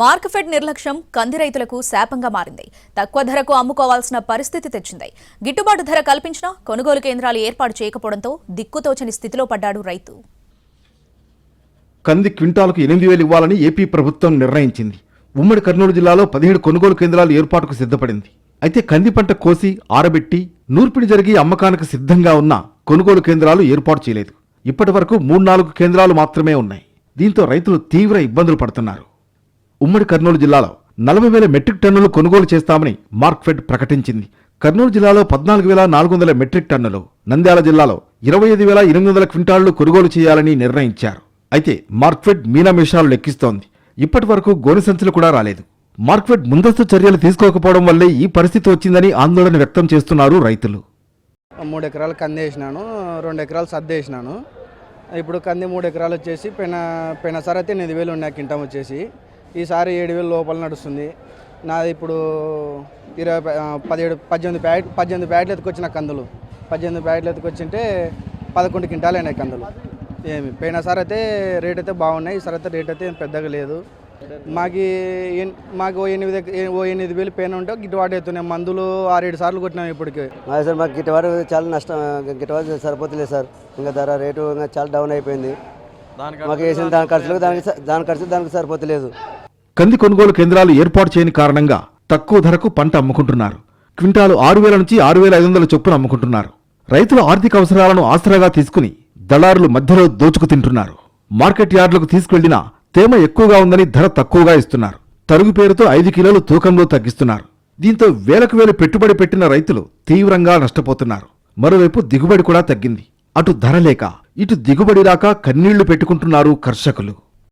మార్కెఫెడ్ నిర్లక్ష్యం కంది రైతులకు శాపంగా మారింది. తక్కువ ధరకు అమ్ముకోవాల్సిన పరిస్థితి తెచ్చింది. గిట్టుబాటు ధర కల్పించినా కొనుగోలు కేంద్రాలు ఏర్పాటు చేయకపోవడంతో దిక్కుతోచని స్థితిలో పడ్డాడు రైతు. కంది క్వింటాలకు ఎనిమిది వేలు ఇవ్వాలని ఏపీ ప్రభుత్వం నిర్ణయించింది. ఉమ్మడి కర్నూలు జిల్లాలో పదిహేడు కొనుగోలు కేంద్రాలు ఏర్పాటుకు సిద్ధపడింది. అయితే కంది పంట కోసి ఆరబెట్టి నూర్పిడి జరిగి అమ్మకానికి సిద్ధంగా ఉన్న కొనుగోలు కేంద్రాలు ఏర్పాటు చేయలేదు. ఇప్పటి వరకు మూడు నాలుగు కేంద్రాలు మాత్రమే ఉన్నాయి. దీంతో రైతులు తీవ్ర ఇబ్బందులు పడుతున్నారు. ఉమ్మడి కర్నూలు జిల్లాలో నలభై వేల మెట్రిక్ టన్నులు కొనుగోలు చేస్తామని మార్క్ఫెడ్ ప్రకటించింది. కర్నూలు జిల్లాలో పద్నాలుగు వేల నాలుగు వందల మెట్రిక్ టన్నులు నంద్యాల జిల్లాలో ఇరవై ఐదు వేల ఎనిమిది వందల క్వింటాళ్ళు కొనుగోలు చేయాలని నిర్ణయించారు. అయితే మార్క్ఫెడ్ మీనామేషాలు లెక్కిస్తోంది. ఇప్పటి వరకు గోనె సంచులు కూడా రాలేదు. మార్క్ఫెడ్ ముందస్తు చర్యలు తీసుకోకపోవడం వల్లే ఈ పరిస్థితి వచ్చిందని ఆందోళన వ్యక్తం చేస్తున్నారు రైతులు. మూడు ఎకరాలు కంది వేసినాను రెండు ఎకరాలు సర్ది వేసినాను. ఇప్పుడు కంది మూడు ఎకరాలు వచ్చేసి పెన పెనసారి అయితే ఎనిమిది వేలు ఉన్నాయి కింటం వచ్చేసి. ఈసారి ఏడు వేలు లోపల నడుస్తుంది. నాది ఇప్పుడు ఇరవై పదిహేడు పద్దెనిమిది ప్యాకెట్ పద్దెనిమిది ప్యాకెట్లు ఎత్తుకొచ్చిన కందులు. పద్దెనిమిది ప్యాకెట్లు ఎత్తుకొచ్చింటే పదకొండు క్వింటాలు అయినాయి కందులు. ఏమి పోయినసారి అయితే రేట్ అయితే బాగున్నాయి ఈసారి అయితే రేట్ అయితే పెద్దగా లేదు. మాకు మాకు ఓ ఎనిమిది ఓ ఎనిమిది వేలు పెయిన్ ఉంటే గిట్టుబాటు అవుతున్నాయి. మందులు ఆరేడు సార్లు కొట్టినాం ఇప్పటికి. మా సార్ మాకు గిట్టుబాటు చాలా నష్టం గిట్టుబాటు సరిపోతలేదు సార్. ఇంకా ధర రేటు ఇంకా చాలా డౌన్ అయిపోయింది. మాకు వేసిన దాని ఖర్చులకు దానికి దాని ఖర్చు దానికి సరిపోతలేదు. కంది కొనుగోలు కేంద్రాలు ఏర్పాటు చేయని కారణంగా తక్కువ ధరకు పంట అమ్ముకుంటున్నారు. క్వింటాలు ఆరు వేల నుంచి ఆరు వేల ఐదు వందల చొప్పున అమ్ముకుంటున్నారు. రైతుల ఆర్థిక అవసరాలను ఆసరాగా తీసుకుని దళారులు మధ్యలో దోచుకు తింటున్నారు. మార్కెట్ యార్డులకు తీసుకెళ్ళినా తేమ ఎక్కువగా ఉందని ధర తక్కువగా ఇస్తున్నారు. తరుగు పేరుతో ఐదు కిలోలు తూకంలో తగ్గిస్తున్నారు. దీంతో వేలకు వేలు పెట్టుబడి పెట్టిన రైతులు తీవ్రంగా నష్టపోతున్నారు. మరోవైపు దిగుబడి కూడా తగ్గింది. అటు ధర లేక ఇటు దిగుబడి రాక కన్నీళ్ళు పెట్టుకుంటున్నారు కర్షకులు.